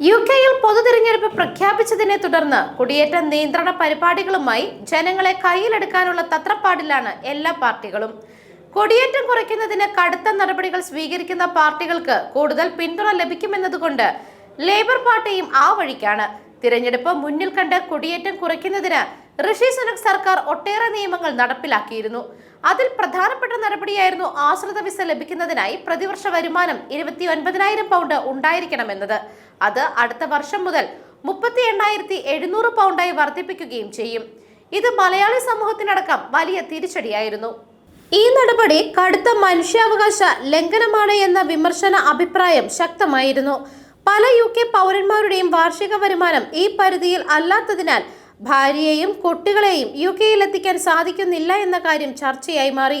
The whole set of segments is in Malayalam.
യു കെയിൽ പൊതുതിരഞ്ഞെടുപ്പ് പ്രഖ്യാപിച്ചതിനെ തുടർന്ന് കുടിയേറ്റ നിയന്ത്രണ പരിപാടികളുമായി ജനങ്ങളെ കയ്യിലെടുക്കാനുള്ള തത്രപ്പാടിലാണ് എല്ലാ പാർട്ടികളും. കുടിയേറ്റം കുറയ്ക്കുന്നതിന് കടുത്ത നടപടികൾ സ്വീകരിക്കുന്ന പാർട്ടികൾക്ക് കൂടുതൽ പിന്തുണ ലഭിക്കുമെന്നതുകൊണ്ട് ലേബർ പാർട്ടിയും ആ വഴിക്കാണ്. തിരഞ്ഞെടുപ്പ് മുന്നിൽ കണ്ട് കുടിയേറ്റം കുറയ്ക്കുന്നതിന് ഋഷി സുനക് സർക്കാർ ഒട്ടേറെ നിയമങ്ങൾ നടപ്പിലാക്കിയിരുന്നു. അതിൽ പ്രധാനപ്പെട്ട നടപടിയായിരുന്നു ആശ്രിത വിസ ലഭിക്കുന്നതിനായി പ്രതിവർഷ വരുമാനം ഇരുപത്തി ഒൻപതിനായിരം പൗണ്ട് ഉണ്ടായിരിക്കണമെന്നത്. അത് അടുത്ത വർഷം മുതൽ മുപ്പത്തി എണ്ണായിരത്തി എഴുന്നൂറ് പൗണ്ടായി വർദ്ധിപ്പിക്കുകയും ചെയ്യും. ഇത് മലയാളി സമൂഹത്തിനടക്കം വലിയ തിരിച്ചടിയായിരുന്നു. ഈ നടപടി കടുത്ത മനുഷ്യാവകാശ ലംഘനമാണ് എന്ന വിമർശന അഭിപ്രായം ശക്തമായിരുന്നു. പല യു കെ പൗരന്മാരുടെയും വാർഷിക വരുമാനം ഈ പരിധിയിൽ അല്ലാത്തതിനാൽ ഭാര്യയെയും കുട്ടികളെയും യു കെയിൽ എത്തിക്കാൻ സാധിക്കുന്നില്ല എന്ന കാര്യം ചർച്ചയായി മാറി.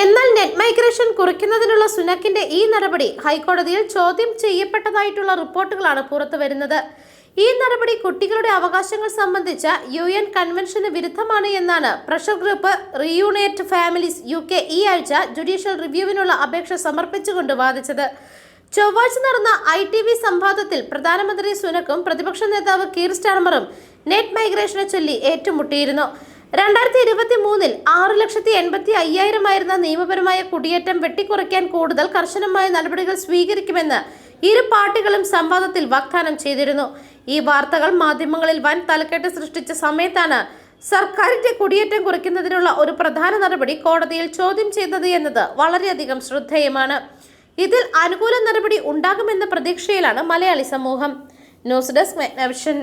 എന്നാൽ നെറ്റ് മൈഗ്രേഷൻ കുറയ്ക്കുന്നതിനുള്ള സുനക്കിന്റെ ഈ നടപടി ഹൈക്കോടതിയിൽ ചോദ്യം ചെയ്യപ്പെട്ടതായിട്ടുള്ള റിപ്പോർട്ടുകളാണ് പുറത്തു വരുന്നത്. ഈ നടപടി കുട്ടികളുടെ അവകാശങ്ങൾ സംബന്ധിച്ച യു എൻ കൺവെൻഷന് വിരുദ്ധമാണ് എന്നാണ് pressure group reunite families U K ഈ ആഴ്ച ജുഡീഷ്യൽ റിവ്യൂവിനുള്ള അപേക്ഷ സമർപ്പിച്ചുകൊണ്ട് വാദിച്ചത്. ചൊവ്വാഴ്ച നടന്ന ഐ ടി വി സംവാദത്തിൽ പ്രധാനമന്ത്രി സുനക്കും പ്രതിപക്ഷ നേതാവ് കീർ സ്റ്റാർമറും നെറ്റ് മൈഗ്രേഷനെ ചൊല്ലി ഏറ്റുമുട്ടിയിരുന്നു. രണ്ടായിരത്തി ഇരുപത്തി മൂന്നിൽ ആറ് ലക്ഷത്തി എൺപത്തി അയ്യായിരമായിരുന്ന നിയമപരമായ കുടിയേറ്റം വെട്ടിക്കുറയ്ക്കാൻ കൂടുതൽ കർശനമായ നടപടികൾ സ്വീകരിക്കുമെന്ന് ഇരു പാർട്ടികളും സംവാദത്തിൽ വാഗ്ദാനം ചെയ്തിരുന്നു. ഈ വാർത്തകൾ മാധ്യമങ്ങളിൽ വൻ തലക്കെട്ട് സൃഷ്ടിച്ച സമയത്താണ് സർക്കാരിന്റെ കുടിയേറ്റം കുറയ്ക്കുന്നതിനുള്ള ഒരു പ്രധാന നടപടി കോടതിയിൽ ചോദ്യം ചെയ്യുന്നത് എന്നത് വളരെയധികം ശ്രദ്ധേയമാണ്. ഇതിൽ അനുകൂല നടപടി ഉണ്ടാകുമെന്ന പ്രതീക്ഷയിലാണ് മലയാളി സമൂഹം. News desk മെഗ്നവിഷൻ.